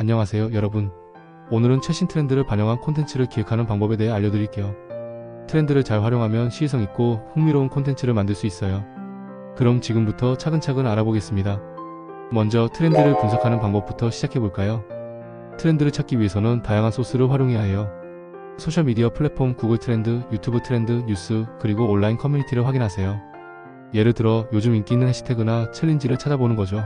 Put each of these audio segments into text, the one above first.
안녕하세요, 여러분. 오늘은 최신 트렌드를 반영한 콘텐츠를 기획하는 방법에 대해 알려드릴게요. 트렌드를 잘 활용하면 시의성 있고 흥미로운 콘텐츠를 만들 수 있어요. 그럼 지금부터 차근차근 알아보겠습니다. 먼저 트렌드를 분석하는 방법부터 시작해볼까요? 트렌드를 찾기 위해서는 다양한 소스를 활용해야 해요. 소셜미디어 플랫폼 구글 트렌드, 유튜브 트렌드, 뉴스, 그리고 온라인 커뮤니티를 확인하세요. 예를 들어 요즘 인기 있는 해시태그나 챌린지를 찾아보는 거죠.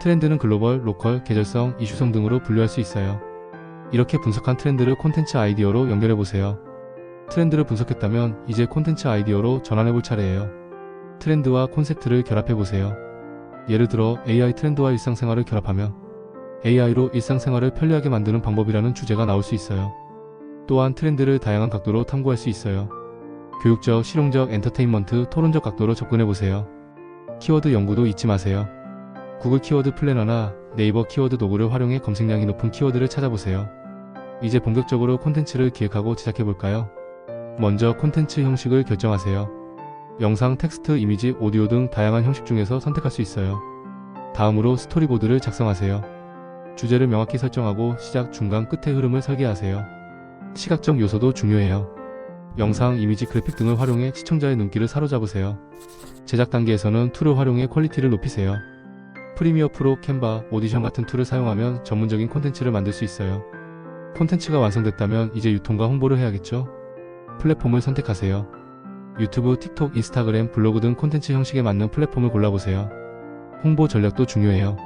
트렌드는 글로벌, 로컬, 계절성, 이슈성 등으로 분류할 수 있어요. 이렇게 분석한 트렌드를 콘텐츠 아이디어로 연결해보세요. 트렌드를 분석했다면 이제 콘텐츠 아이디어로 전환해볼 차례예요. 트렌드와 콘셉트를 결합해보세요. 예를 들어 AI 트렌드와 일상생활을 결합하며 AI로 일상생활을 편리하게 만드는 방법이라는 주제가 나올 수 있어요. 또한 트렌드를 다양한 각도로 탐구할 수 있어요. 교육적, 실용적, 엔터테인먼트, 토론적 각도로 접근해보세요. 키워드 연구도 잊지 마세요. 구글 키워드 플래너나 네이버 키워드 도구를 활용해 검색량이 높은 키워드를 찾아보세요. 이제 본격적으로 콘텐츠를 기획하고 제작해볼까요? 먼저 콘텐츠 형식을 결정하세요. 영상, 텍스트, 이미지, 오디오 등 다양한 형식 중에서 선택할 수 있어요. 다음으로 스토리보드를 작성하세요. 주제를 명확히 설정하고 시작, 중간, 끝의 흐름을 설계하세요. 시각적 요소도 중요해요. 영상, 이미지, 그래픽 등을 활용해 시청자의 눈길을 사로잡으세요. 제작 단계에서는 툴을 활용해 퀄리티를 높이세요. 프리미어 프로, 캔바, 오디션 같은 툴을 사용하면 전문적인 콘텐츠를 만들 수 있어요. 콘텐츠가 완성됐다면 이제 유통과 홍보를 해야겠죠? 플랫폼을 선택하세요. 유튜브, 틱톡, 인스타그램, 블로그 등 콘텐츠 형식에 맞는 플랫폼을 골라보세요. 홍보 전략도 중요해요.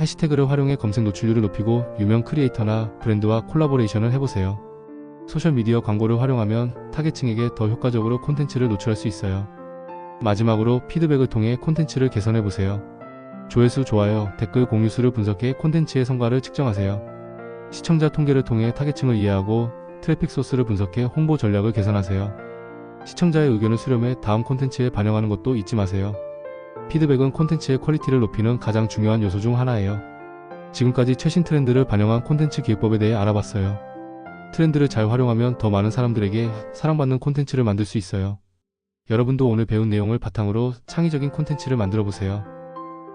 해시태그를 활용해 검색 노출률을 높이고 유명 크리에이터나 브랜드와 콜라보레이션을 해보세요. 소셜미디어 광고를 활용하면 타겟층에게 더 효과적으로 콘텐츠를 노출할 수 있어요. 마지막으로 피드백을 통해 콘텐츠를 개선해보세요. 조회수, 좋아요, 댓글, 공유 수를 분석해 콘텐츠의 성과를 측정하세요. 시청자 통계를 통해 타겟층을 이해하고 트래픽 소스를 분석해 홍보 전략을 개선하세요. 시청자의 의견을 수렴해 다음 콘텐츠에 반영하는 것도 잊지 마세요. 피드백은 콘텐츠의 퀄리티를 높이는 가장 중요한 요소 중 하나예요. 지금까지 최신 트렌드를 반영한 콘텐츠 기획법에 대해 알아봤어요. 트렌드를 잘 활용하면 더 많은 사람들에게 사랑받는 콘텐츠를 만들 수 있어요. 여러분도 오늘 배운 내용을 바탕으로 창의적인 콘텐츠를 만들어 보세요.